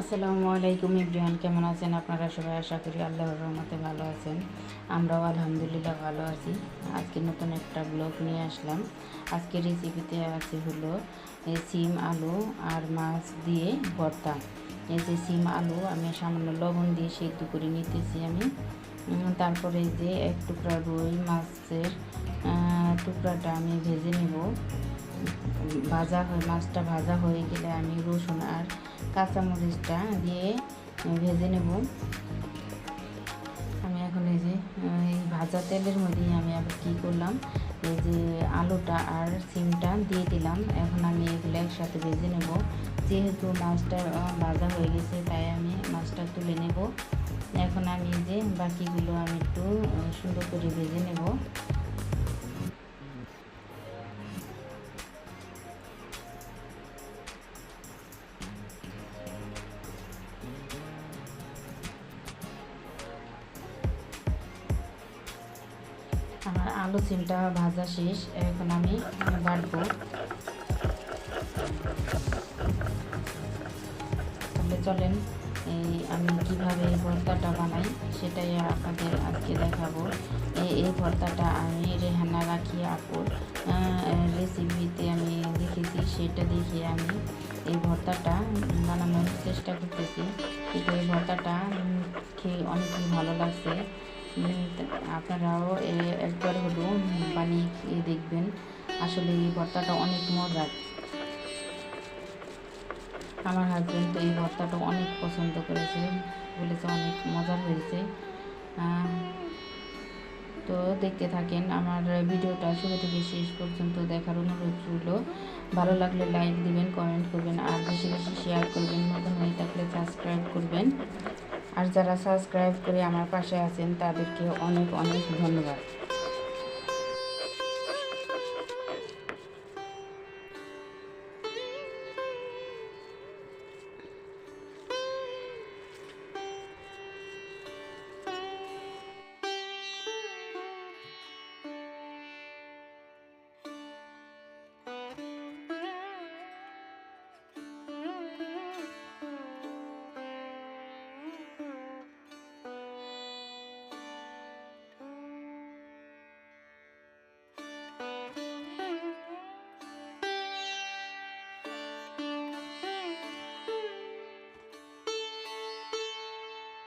আসসালামু আলাইকুম ইব্রাহান কেমন আছেন আপনারা সবাই? আশা করি আল্লাহর রহমতে ভালো আছেন। আমরাও আলহামদুলিল্লাহ ভালো আছি। আজকে নতুন একটা ব্লগ নিয়ে আসলাম। আজকে রেসিপিতে আছে হলো সিম আলু আর মাছ দিয়ে ভর্তা। এই যে সিম আলু, আমি সামান্য লবণ দিয়ে সেদ্ধ করে নিতেছি আমি। তারপরে যে এক টুকরা রুই মাছের টুকরাটা আমি ভেজে নেব। ভাজা হয়ে, মাছটা ভাজা হয়ে গেলে আমি রসুন আর কাঁচামরিচটা দিয়ে ভেজে নেব। আমি এখন এই যে এই ভাজা তেলের মধ্যেই আমি আবার কী করলাম, এই যে আলুটা আর সিমটা দিয়ে দিলাম। এখন আমি এগুলো একসাথে ভেজে নেব। যেহেতু মাছটা ভাজা হয়ে গেছে, তাই আমি মাছটা তুলে নেব। এখন আমি যে বাকিগুলো আমি একটু সুন্দর করে ভেজে নেব। আমার আলু সিমটা ভাজা শেষ। এখন আমি বাটবো। তাহলে চলেন আমি কীভাবে এই ভর্তাটা বানাই সেটাই আপনাদের আজকে দেখাবো। এই ভর্তাটা আমি রেহানা রাখি আপুর রেসিপিতে আমি দেখেছি, সেটা দেখে আমি এই ভর্তাটা বানানোর চেষ্টা করতেছি। কিন্তু এই ভর্তাটা খেয়ে অনেকই ভালো লাগছে। আপনারাও একবার হলো বানিয়ে খেয়ে দেখবেন। আসলে এই ভর্তাটা অনেক মজার। আমার হাজব্যান্ড তো এই ভর্তাটা অনেক পছন্দ করেছে, বলেছে অনেক মজার হয়েছে। তো দেখতে থাকেন, আমার ভিডিওটা শুরু থেকে শেষ পর্যন্ত দেখার অনুরোধ রইল। ভালো লাগলে লাইক দিবেন কমেন্ট করবেন, আর বেশি বেশি শেয়ার করবেন। নতুন হয়ে থাকলে সাবস্ক্রাইব করবেন। আর যারা সাবস্ক্রাইব করে আমার পাশে আছেন তাদেরকে অনেক অনেক ধন্যবাদ।